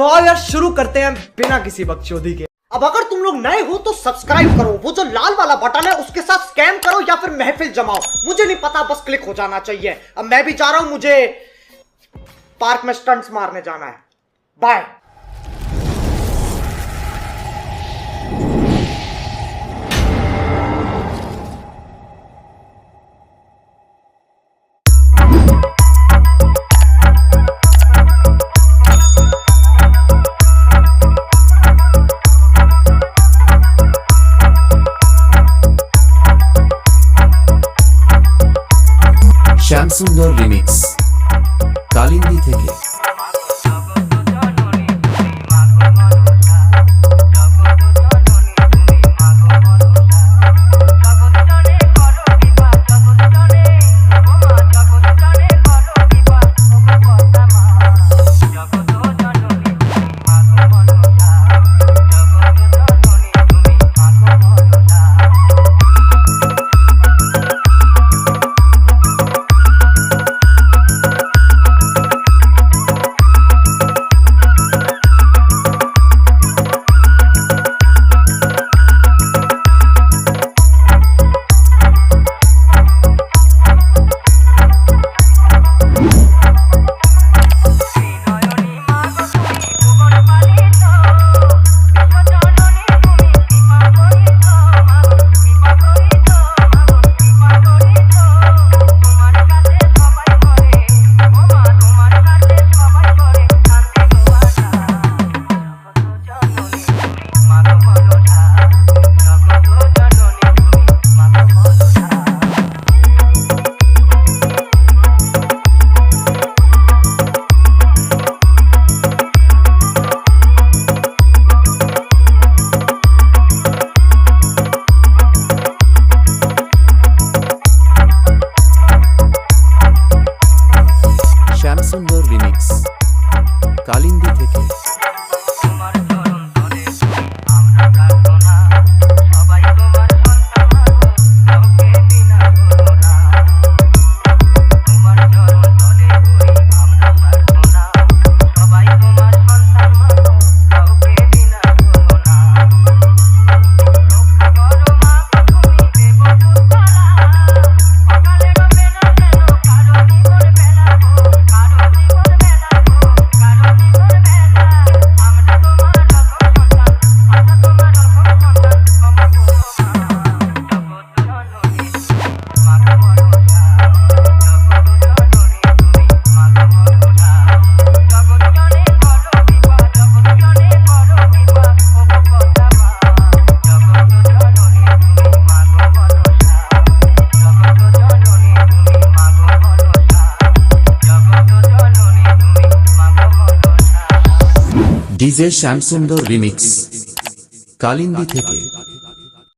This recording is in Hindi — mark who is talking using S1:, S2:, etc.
S1: तो आओ यार, शुरू करते हैं बिना किसी बकचोदी के। अब अगर तुम लोग नए हो तो सब्सक्राइब करो। वो जो लाल वाला बटन है, उसके साथ स्कैम करो या फिर महफिल जमाओ। मुझे नहीं पता, बस क्लिक हो जाना चाहिए। अब मैं भी जा रहा हूँ, मुझे पार्क में स्टंट्स मारने जाना है। बाय
S2: শ্যামসুন্দর রিমিক্স কালিন্দি থেকে। শ্যামসুন্দর রিমিক্স কালিন্দি থেকে ডিজে শ্যামসুন্দর রিমিক্স কালিন্দি থেকে